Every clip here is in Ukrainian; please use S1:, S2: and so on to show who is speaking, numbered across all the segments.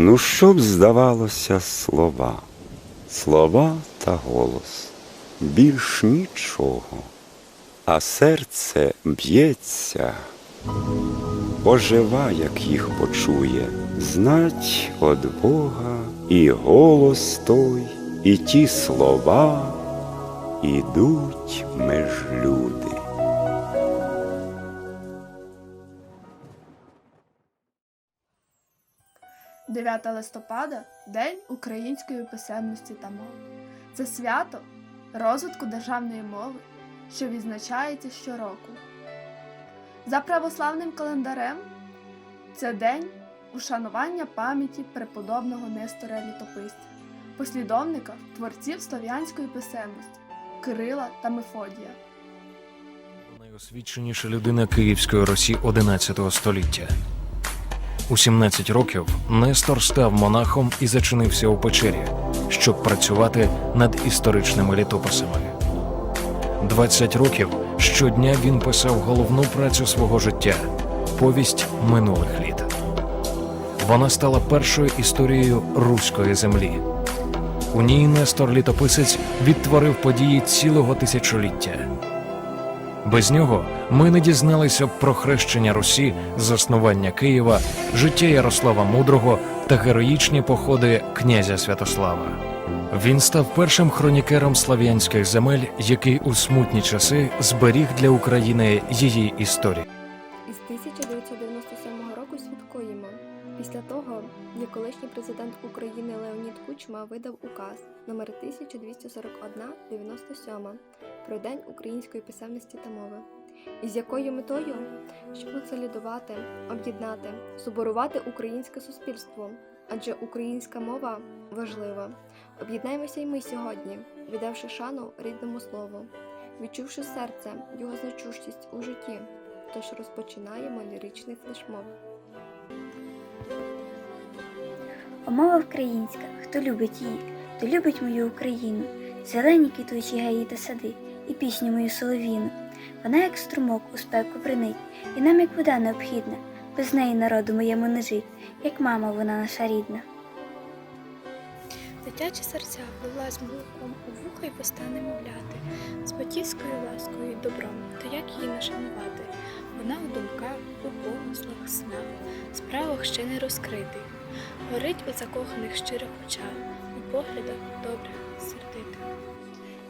S1: Ну, що б здавалося слова, слова та голос, більш нічого, а серце б'ється, ожива, як їх почує, знать од Бога і голос той, і ті слова ідуть меж люди.
S2: – 9 листопада День української писемності та мови. Це свято розвитку державної мови, що відзначається щороку. За православним календарем це день ушанування пам'яті преподобного Нестора Літописця, послідовника творців слов'янської писемності Кирила та Мефодія.
S3: Найосвіченіша людина Київської Русі 11 століття. У 17 років Нестор став монахом і зачинився у печері, щоб працювати над історичними літописами. 20 років щодня він писав головну працю свого життя повість минулих літ. Вона стала першою історією руської землі. У ній Нестор літописець відтворив події цілого тисячоліття. Без нього ми не дізналися б про хрещення Русі, заснування Києва, життя Ярослава Мудрого та героїчні походи князя Святослава. Він став першим хронікером слав'янських земель, який у смутні часи зберіг для України її історію.
S4: Кучма видав указ номер 1241-97 про День української писемності та мови, із якою метою, щоб консолідувати, об'єднати, соборувати українське суспільство, адже українська мова важлива. Об'єднаємося й ми сьогодні, віддавши шану рідному слову, відчувши серце його значущість у житті. Тож розпочинаємо ліричний флешмоб.
S5: Мова українська, хто любить її, то любить мою Україну, зелені квітучі гаї та сади, і пісню мою соловіну. Вона, як струмок, у спеку бринить, і нам, як вода необхідна, без неї народу моєму не жить, як мама вона наша рідна.
S6: Дитячі серця влилась молоком у вуха й вуста немовляти, з батьківською ласкою й добром, то як її не шанувати? Вона у думках, у помислах, снах, справах ще не розкритих, горить у закоханих щирих очах, у поглядах добрих, сердитих.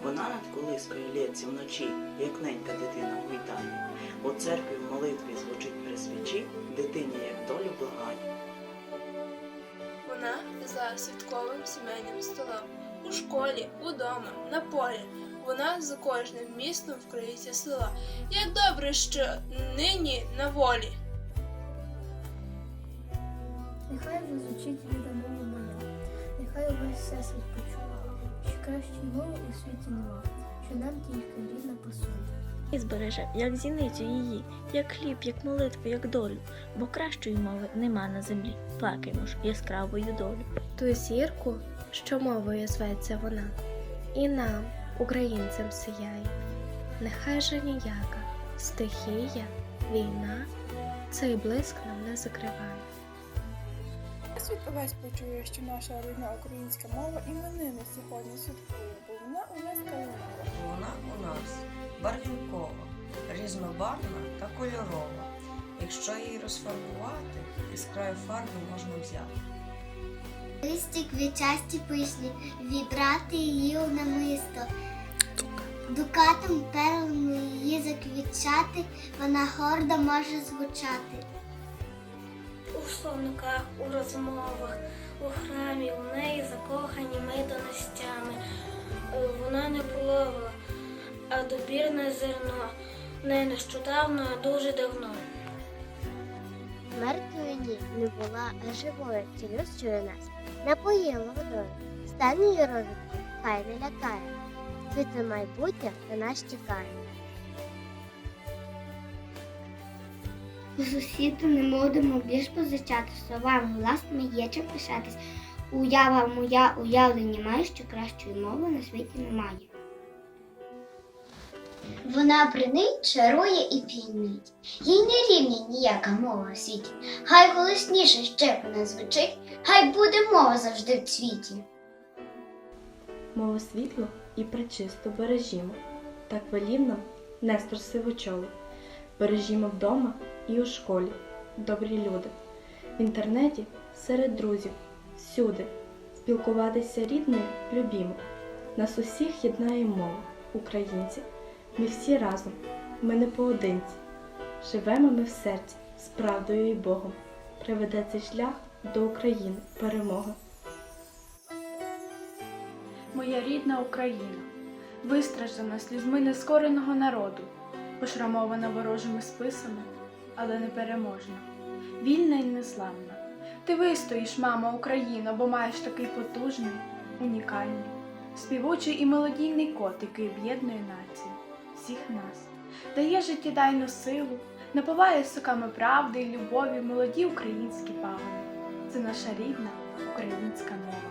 S7: Вона над колискою лється вночі, як ненька дитина в гуйтані. У церкві в молитві звучить при свічі, дитині як долю благає.
S8: Вона за святковим сімейним столом. У школі, удома, на полі. Вона за кожним містом вкриється села. Як добре, що нині на волі.
S9: Нехай зазвучить рідна мова моя, нехай увесь всесвіт почує, що кращої мови у світі нема, що нам тільки рідна посуд.
S10: І збереже, як зіницю її, як хліб, як молитву, як долю, бо кращої мови нема на землі. Плакаймо ж яскравою долю.
S6: Ту зірку, що мовою зветься вона, і нам, українцям, сіяє. Нехай же ніяка стихія, війна, цей блиск нам не закриває.
S8: Світ увесь почує, що наша рідна українська мова іменини сьогодні святкує, бо вона у нас калинова.
S11: Вона у нас барвінкова, різнобарвна та кольорова. Якщо її розфарбувати, із краю фарби можна взяти.
S12: Листі квітчасті пишні, вібрати її у намисто. Дукатом перлами її заквітчати, вона гордо може звучати.
S9: У словниках, у розмовах, у храмі у неї закохані ми донестями. Вона не половила, а добірне зерно. Не нещодавно, а дуже давно.
S12: Ні не була, живою цілющою нас. Напоїла водою. Стан її розвитку хай не лякає. Світле майбутнє на нас чекає. З усіду не будемо більш позичати словам власними є чим пишатись. Уява моя уявлення має, що кращої мови на світі немає. Вона бринить, чарує і п'янить. Їй не рівня ніяка мова в світі. Хай голосніше ще вона звучить, хай буде мова завжди в цвіті.
S13: Мову світло і пречисто бережімо. Так велів нам Нестор Сивочолий. Бережімо вдома і у школі, добрі люди. В інтернеті, серед друзів, всюди. Спілкуватися рідною любімо. Нас усіх єднає мова, українці. Ми всі разом, ми не поодинці. Живемо ми в серці з правдою і Богом. Приведе цей шлях до України перемога.
S14: Моя рідна Україна, вистраждана слізьми нескореного народу, пошрамована ворожими списами, але непереможна, вільна і незламна. Ти вистоїш, мама Україна, бо маєш такий потужний, унікальний, співучий і мелодійний кот, який об'єднує націю, всіх нас, дає життєдайну силу, напиває соками правди і любові молоді українські пагони. Це наша рідна українська мова.